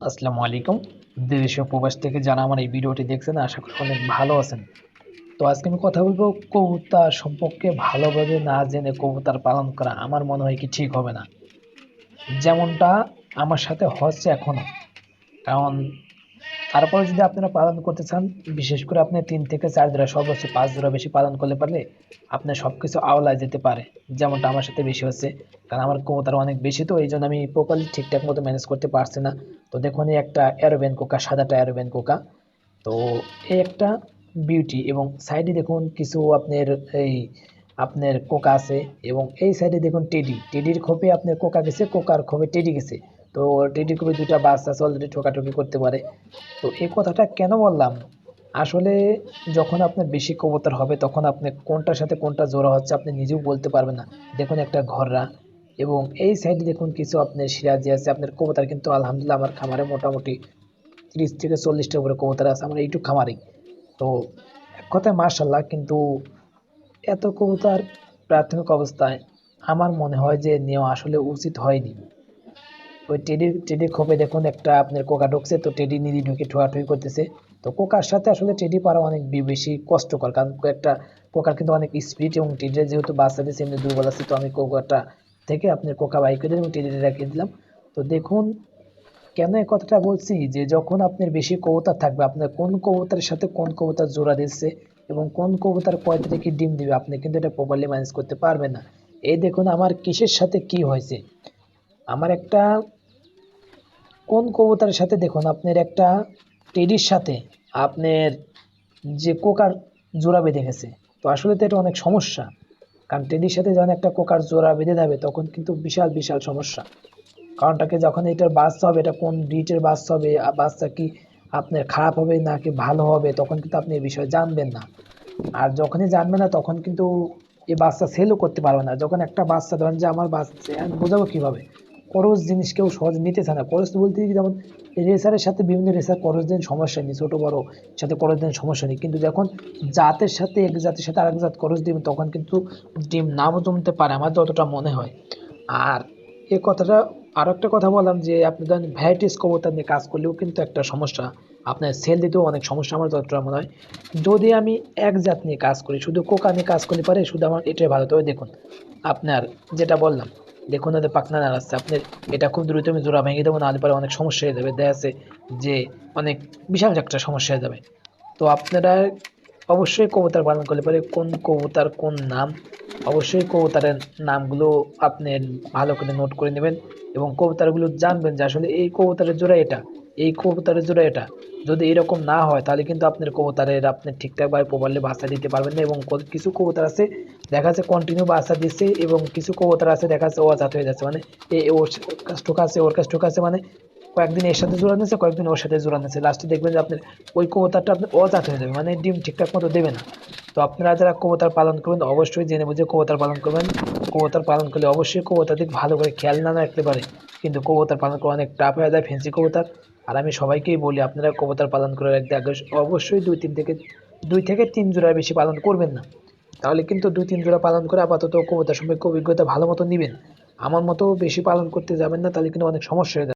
আসসালামু আলাইকুম। দেশ প্রবাস থেকে যারা আমার এই ভিডিওটি দেখছেন, আশা করি অনেক ভালো আছেন। তো আজকে আমি কথা বলব কবুতর সম্পর্কে ভালোভাবে না জেনে কবুতর পালন করা। আমার মনে হয় কি ঠিক হবে না। যেমনটা আমার সাথে হচ্ছে এখনও কারণ তারপরে যদি আপনারা পালন করতে চান, বিশেষ করে আপনি তিন থেকে চার জোড়া, সর্বোচ্চ পাঁচ জোড়া বেশি পালন করলে পারলে আপনার সব কিছু আওলায় যেতে পারে। যেমনটা আমার সাথে বেশি হচ্ছে, কারণ আমার কবুতর অনেক বেশি তো এই জন্য আমি প্রপারলি ঠিকঠাক মতো ম্যানেজ করতে পারছি না। তো দেখুন, এই একটা অ্যারোবেন কোকা সাদাটা অ্যারোবেন কোকা তো এই একটা বিউটি এবং সাইডে দেখুন, কিছু আপনার এই আপনার কোকা আছে এবং এই সাইডে দেখুন টেডি টেডির খোপে আপনার কোকা গেছে কোকার খোপে টেডি গেছে। তো টেডি খোপে দুটা বাস আছে অলরেডি ঠোকাঠুকি করতে পারে। তো এই কথাটা কেন বললাম? আসলে যখন আপনার বেশি কবুতর হবে, তখন আপনি কোনটার সাথে কোনটা জোড়া হচ্ছে আপনি নিজেও বলতে পারবেন না। দেখুন একটা ঘররা এবং এই সাইডে দেখুন কিছু আপনার সিরাজি আছে, আপনার কবুতর কিন্তু আলহামদুলিল্লাহ আমার খামারে মোটামুটি তিরিশ থেকে চল্লিশটা উপরে কবুতর আছে, আমার এইটুকু খামারেই। তো এক কথায় মার্শাল্লাহ কিন্তু এত কবুতর প্রাথমিক অবস্থায় আমার মনে হয় যে নেওয়া আসলে উচিত হয়নি। ওই টেডির টেডি খোপে দেখুন একটা আপনার কোকা ঢুকছে, তো টেডি নিদি ঢুকে ঠোয়াঠুই করতেছে। তো কোকার সাথে আসলে টেডি পারা অনেক বেশি কষ্টকর, কারণ একটা কোকার কিন্তু অনেক স্পিড এবং টেডির যেহেতু বাচ্চা দিয়েছে এমনি দুর্বল আছে, তো আমি কোকাটা থেকে আপনার কোকা বাইক করে দিলাম টেডিটা রেখে দিলাম। তো দেখুন কেন এই কথাটা বলছি, যে যখন আপনার বেশি কবুতর থাকবে, আপনার কোন কবুতরের সাথে কোন কবুতর জোড়া দিচ্ছে এবং কোন কবুতর কয় তারিখে ডিম দিবে, আপনি কিন্তু এটা প্রপারলি ম্যানেজ করতে পারবেন না। এই দেখুন আমার কিসের সাথে কি হয়েছে। আমার একটা কোন কবুতরের সাথে দেখুন, আপনার একটা টেডির সাথে আপনার যে কোকার জোড়া বেঁধে গেছে। তো আসলে তো এটা অনেক সমস্যা, কারণ টেডির সাথে যখন একটা কোকার জোড়া বেঁধে যাবে, তখন কিন্তু বিশাল বিশাল সমস্যা। কারণটাকে যখন এটার বাচ্চা হবে, এটা কোন ব্রিটের বাচ্চা হবে বাচ্চা কি আপনার খারাপ হবে নাকি ভালো হবে, তখন কিন্তু আপনি এই বিষয়ে জানবেন না। আর যখনই জানবেন না, তখন কিন্তু এই বাচ্চা সেলও করতে পারবে না। যখন একটা বাচ্চা, ধরেন যে আমার বাচ্চা বোঝাবো কীভাবে? করজ জিনিস কেউ সহজ নিতে চায় না। করজ বলতে যেমন রেসারের সাথে বিভিন্ন রেসার করজ দেন সমস্যা নেই, ছোটো বড়ো সাথে করজ দেন সমস্যা নেই। কিন্তু যখন জাতের সাথে এক জাতের সাথে আরেক জাত করজ দিবেন তখন কিন্তু ডিম নাও জমতে পারে, আমার যতটা মনে হয়। আর এ কথাটা আরও একটা কথা বললাম যে, আপনি ধরেন ভ্যারাইটিস কবুতর নিয়ে কাজ করলেও কিন্তু একটা সমস্যা। আপনার সেল দিতেও অনেক সমস্যা, আমার যতটা মনে হয়। যদি আমি এক জাত নিয়ে কাজ করি, শুধু কোকা নিয়ে কাজ করলে পারে, শুধু আমার এটাই ভালো। তবে দেখুন, আপনার যেটা বললাম দেখুন ওদের পাকনা নাড়াচ্ছে। আপনি এটা খুব দ্রুত আমি জোড়া ভেঙে দেবো না পরে অনেক সমস্যা হয়ে যাবে। দেখা যাচ্ছে যে অনেক বিশাল একটা সমস্যা হয়ে যাবে। তো আপনারা অবশ্যই কবুতার পালন করলে পরে কোন কবুতার, কোন নাম, অবশ্যই কবুতারের নামগুলো আপনি ভালো করে নোট করে নেবেন এবং কবুতারগুলো জানবেন যে আসলে এই কবুতারের জোড়া এটা। এই কবুতরের জোড়া এটা। যদি এরকম না হয়, তাহলে কিন্তু আপনার কবুতরের আপনি ঠিকঠাকভাবে প্রপারলি বাচ্চা দিতে পারবেন না এবং কিছু কবুতর আছে, দেখা যাচ্ছে কন্টিনিউ বাচ্চা দিচ্ছে এবং কিছু কবুতর আছে, দেখা যাচ্ছে অজাত হয়ে যাচ্ছে। মানে এ ওর কাছ আছে, ওর কাছ আছে মানে কয়েকদিন এর সাথে জোড়া নিচ্ছে কয়েকদিন ওর সাথে জোড়া নিচ্ছে লাস্টে দেখবেন যে আপনার ওই কবুতরটা আপনার অজাত হয়ে যাবে মানে ডিম ঠিকঠাক মতো দেবে না। তো আপনারা যারা কবুতর পালন করবেন, অবশ্যই জেনে বুঝে কবুতর পালন করবেন। কবুতর পালন করলে অবশ্যই কবুতর দিক ভালো করে খেয়াল না রাখতে পারে। কিন্তু কবুতর পালন করা অনেক টাফ হয়ে যায় ফেন্সি কবুতর। আর আমি সবাইকেই বলি, আপনারা কবুতর পালন করে রাখতে অবশ্যই দুই তিন থেকে, দুই থেকে তিন জোড়া বেশি পালন করবেন না। তাহলে কিন্তু দুই তিন জোড়া পালন করে আপাতত কবুতর সম্পর্কে অভিজ্ঞতা ভালো মতো নেবেন। আমার মতো বেশি পালন করতে যাবেন না, তাহলে কিন্তু অনেক সমস্যা হয়ে